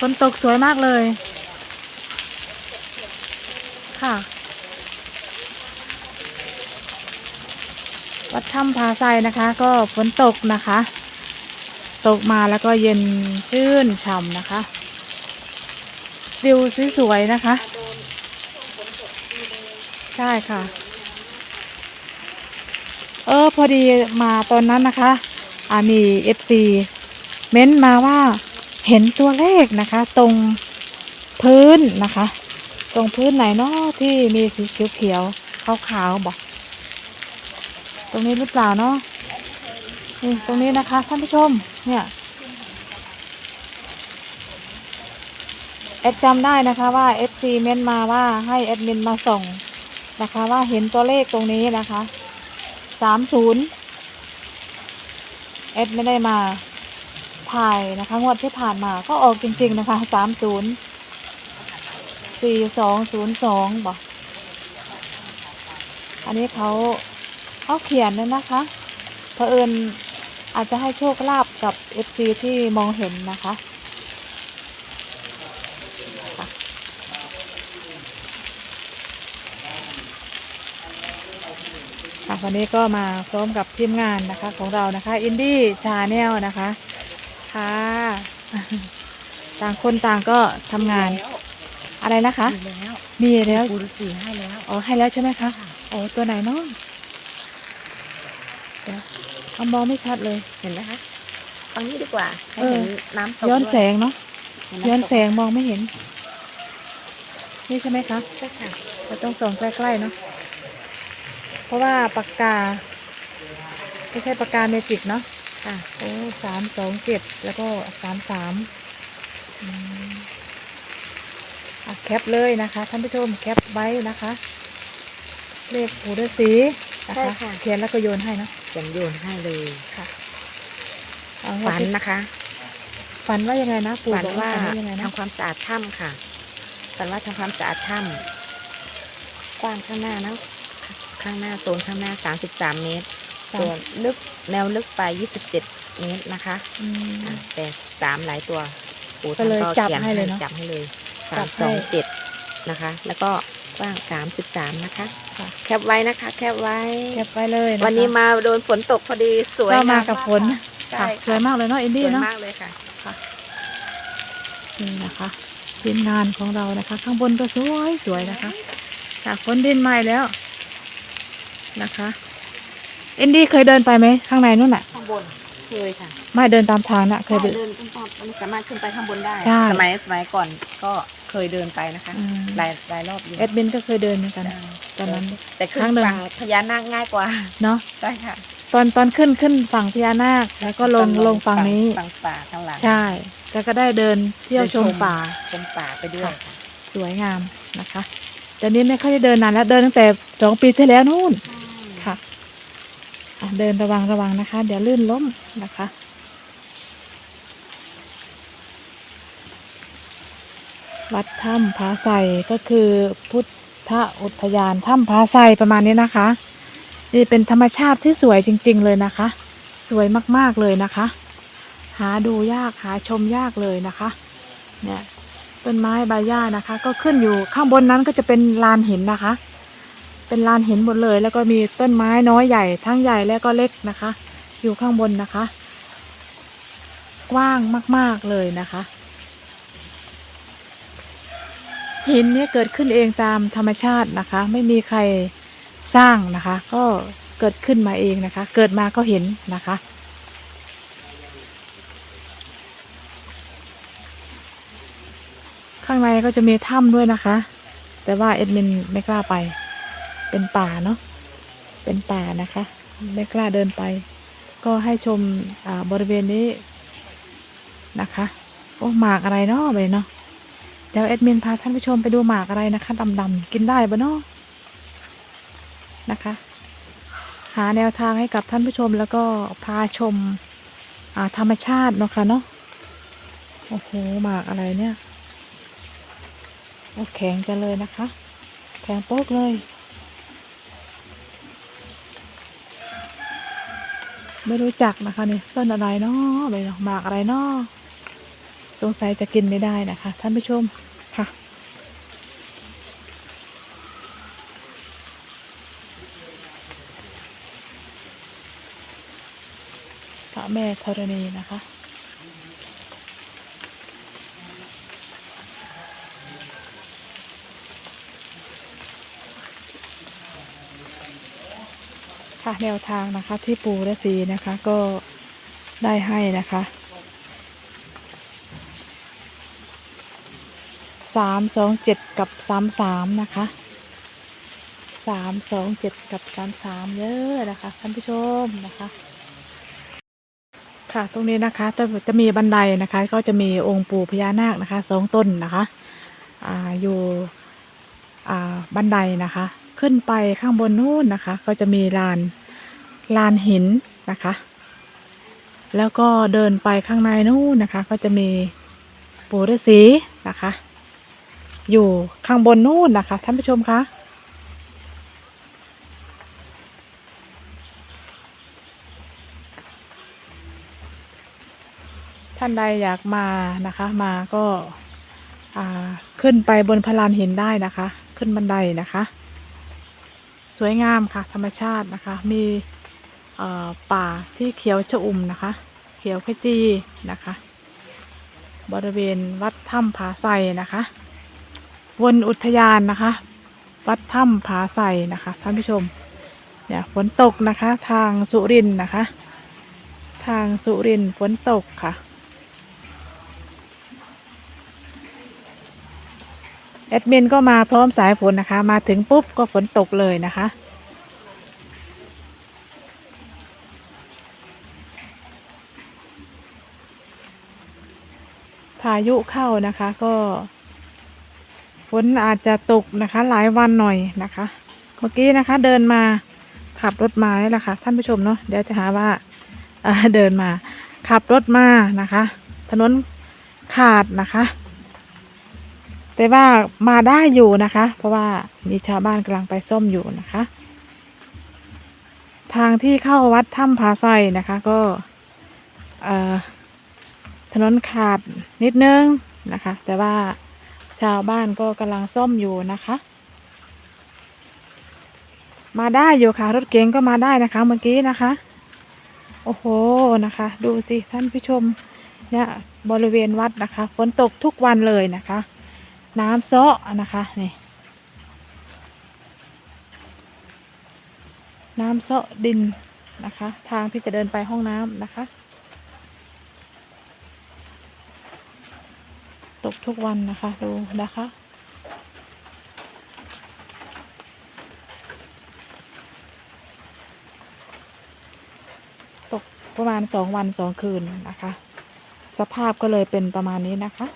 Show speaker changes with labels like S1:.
S1: ฝนตกสวยมากเลย ค่ะ วัดถ้ำผาไซนะคะ ก็ฝนตกนะคะ ตกมาแล้วก็เย็นชื่นฉ่ำนะคะวิวสวยๆนะคะ ใช่ค่ะ เออพอดีมาตอนนั้นนะคะอ่ามีเอฟซีเม้นต์มาว่า เห็นตัวเลขนะคะ ตรงพื้นนะคะ ตรงพื้นไหนเนาะที่มีสีเขียวๆขาวๆบอก ตรงนี้หรือเปล่าเนาะนี่ตรงนี้นะคะท่านผู้ชม เนี่ยแอดจำได้นะคะว่า FC เม้นมาว่าให้แอดมินมาส่งนะคะว่าเห็นตัวเลขตรงนี้นะคะสามศูนย์แอดไม่ได้มา ถ่ายนะคะ งวดที่ผ่านมาก็ออกจริง ๆ นะคะสามศูนย์สี่สองศูนย์สองบอกอันนี้เขาเขาเขียนเลยนะคะเผอิญอาจจะให้โชคลาภกับ FC ที่มองเห็นนะคะค่ะวันนี้ก็มาพร้อมกับทีมงานนะคะของเรานะคะ อินดี้ชาแนลนะคะ ค่ะ ต่างคนต่างก็ทำงานอะไรนะคะ
S2: มีแล้ว
S1: มีแล้ว
S2: ปูฤาษีให้แล้ว
S1: อ๋อให้แล้วใช่ไหมคะอ๋อตัวไหนเนาะเดี๋ยวเอามองไม่ชัดเลย
S2: เห็นไหมคะตรงนี้ดีกว่าให้
S1: เออ
S2: เห็นน้ำตก
S1: ย้อนแส
S2: ด้วย
S1: งเนาะ
S2: เห็ไหม
S1: ย้อนแสงมองไม่เห็น นี่ใช่ไหมคะ
S2: ใช่ค่ะ
S1: เราต้องส่องใกล้ๆเนาะเพราะว่าปากกา ไม่ใช่ปากกาเมจิกเนาะ
S2: ค่ะ
S1: โอ้สามสองเจ็ดแล้วก็สามสามอืมอะแคปเลยนะคะท่านผู้ชมแคปไว้นะคะ เลขหูฤาษีนะคะเขียนแล้วก็โยนให้เนาะ
S2: จะโยนให้เลย
S1: ค่ะเอา
S2: ฝันนะคะ
S1: ฝันว่ายังไงนะปู่
S2: ฝัน
S1: บอก
S2: ว่า
S1: ฝันว่ายังไงนะ
S2: ทำความสะอาดถ้ำค่ะฝันว่าทำความสะอาดถ้ำกว้างข้างหน้านะข้างหน้าโซนข้างหน้า33เมตร
S1: สา
S2: ส่ว
S1: ม
S2: นลึกแนวลึกไป 27 เมตรนะคะ
S1: อืม
S2: อะแต่สามหลายตัวปู่
S1: ก็เลย
S2: ท่าน
S1: จับ
S2: ขีน
S1: ให้เลยเนอะ
S2: จับให้เลย
S1: จั
S2: สา
S1: บ
S2: ม
S1: ให้
S2: สองเจ็ดนะคะ แล้วก็กว้างสามสิบสามนะคะ
S1: ค่ะ
S2: แคปไว้นะคะ แคปไว้
S1: แคปไว้เลยะคะ
S2: วันนี้มาโดนฝนตกพอดีสวย
S1: ก็มาา
S2: ม
S1: กับฝน
S2: ใช่
S1: ค่ะสวยมากเลยเนาะอิน
S2: ส
S1: ดี้
S2: วย
S1: เนาะ
S2: มากเลยค่ะ
S1: นี่นะคะทีมงานของเรานะคะ ข้างบนก็สวยสวยนะคะจากฝนดินใหม่แล้วนะคะ อินดี้เคยเดินไปไหมข้างในนู่นน่ะ
S2: ข้างบนเคยค่ะ
S1: ไม่เดินตามทางน่ะ เคยไป
S2: เดินขึ้นไปมันสามารถขึ้นไปข้างบนได้
S1: ใช่
S2: สมัยสมัยก่อนก็เคยเดินไปนะคะ
S1: อืม
S2: หลายหลายรอบอยู่
S1: แอดมินก็เคยเดินเหมือนกัน ตอนนั้น
S2: แต่ขึ้
S1: ครั้
S2: น
S1: งหนึ่ง
S2: ฝั่งพญานาคง่ายกว่า
S1: เนาะ
S2: ใช่ค่ะ
S1: ตอนตอนขึ้นขึ้นฝั่งพญานาคแล้วก็ลงลงฝั่งนี้
S2: ฝั่งป่าข้างหลัง
S1: ใช่ แล้วก็ได้เดินเที่ยวชมป่า
S2: ชมป่าไปด้วย
S1: ค่ะสวยงามนะคะแต่นี้ไม่ค่อยได้เดินนานแล้วเดินตั้งแต่สองปีที่แล้วนู่นค่ะอะ เดินระวังระวังนะคะ เดี๋ยวลื่นล้มนะคะ วัดถ้ำผาไซก็คือพุทธอุทยานถ้ำผาไซประมาณนี้นะคะ นี่เป็นธรรมชาติที่สวยจริง ๆ เลยนะคะ สวยมากๆเลยนะคะ หาดูยากหาชมยากเลยนะคะ เนี่ยต้นไม้ใบหญ้านะคะ ก็ขึ้นอยู่ข้างบนนั้นก็จะเป็นลานหินนะคะ เป็นลานหินหมดเลย แล้วก็มีต้นไม้น้อยใหญ่ทั้งใหญ่และก็เล็กนะคะ อยู่ข้างบนนะคะ กว้างมาก ๆเลยนะคะ หินนี้เกิดขึ้นเองตามธรรมชาตินะคะ ไม่มีใครสร้างนะคะ ก็เกิดขึ้นมาเองนะคะ เกิดมาก็เห็นนะคะข้างในก็จะมีถ้ำด้วยนะคะ แต่ว่าเอ็ดมินไม่กล้าไป เป็นป่าเนาะเป็นป่านะคะ ไม่กล้าเดินไป ก็ให้ชมบริเวณนี้นะคะโอ้หมากอะไรเนาะไปเนาะเดี๋ยวเอ็ดมินพาท่านผู้ชมไปดูหมากอะไรนะคะดำๆกินได้ปะเนาะนะคะ หาแนวทางให้กับท่านผู้ชมแล้วก็พาชมธรรมชาติเนาะค่ะเนาะโอ้โหหมากอะไรเนี่ยโอ้แข็งจังเลยนะคะ แข็งโป๊กเลย ไม่รู้จักนะคะนี่ต้นอะไรเนาะไปเนาะหมากอะไรเนาะสงสัยจะกินไม่ได้นะคะ ท่านผู้ชมค่ะ พระแม่ธรณีนะคะ ค่ะแนวทางนะคะที่ปูและสีนะคะก็ได้ให้นะคะสามสองเจ็ดกับสามสามนะคะสามสองเจ็ดกับสามสามเยอะนะคะท่านผู้ชมนะคะ ค่ะตรงนี้นะคะจะจะมีบันไดนะคะ ก็จะมีองค์ปู่พญานาคนะคะสองต้นนะคะอ่าอยู่อ่าบันไดนะคะ ขึ้นไปข้างบนนู้นนะคะ ก็จะมีลาน ลานหินนะคะ แล้วก็เดินไปข้างในนู้นนะคะ ก็จะมีปู่ฤาษีนะคะ อยู่ข้างบนนู้นนะคะท่านผู้ชมคะท่านใดอยากมานะคะมาก็าขึ้นไปบนพลานหินได้นะคะ ขึ้นบันไดนะคะ สวยงามค่ะธรรมชาตินะคะมี ป่าที่เขียวชอุ่มนะคะ เขียวขจีนะคะ บริเวณวัดถ้ำผาไซนะคะ วนอุทยานนะคะ วัดถ้ำผาไซนะคะท่านผู้ชมเนี่ยฝนตกนะคะทางสุรินนะคะ ทางสุรินฝนตกค่ะแอดมินก็มาพร้อมสายฝนนะคะ มาถึงปุ๊บก็ฝนตกเลยนะคะ พายุเข้านะคะก็ฝนอาจจะตกนะคะ หลายวันหน่อยนะคะ เมื่อกี้นะคะ เดินมาขับรถมานี่แหละค่ะท่านผู้ชมเนาะเดี๋ยวจะหาว่าเดินมา ขับรถมานะคะ ถนนขาดนะคะ แต่ว่ามาได้อยู่นะคะ เพราะว่ามีชาวบ้านกำลังไปส้มอยู่นะคะ ทางที่เข้าวัดถ้ำผาไซนะคะ ก็เอ่อ ถนนขาดนิดนึงนะคะ แต่ว่าชาวบ้านก็กำลังซ่อมอยู่นะคะ มาได้อยู่ค่ะ รถเก๋งก็มาได้นะคะเมื่อกี้นะคะ โอ้โหนะคะ ดูสิท่านผู้ชมเนี่ยบริเวณวัดนะคะฝนตกทุกวันเลยนะคะ น้ำเซาะนะคะนี่น้ำเซาะดินนะคะ ทางที่จะเดินไปห้องน้ำนะคะ ตกทุกวันนะคะ ดูนะคะ ตกประมาณสองวันสองคืนนะคะ สภาพก็เลยเป็นประมาณนี้นะคะ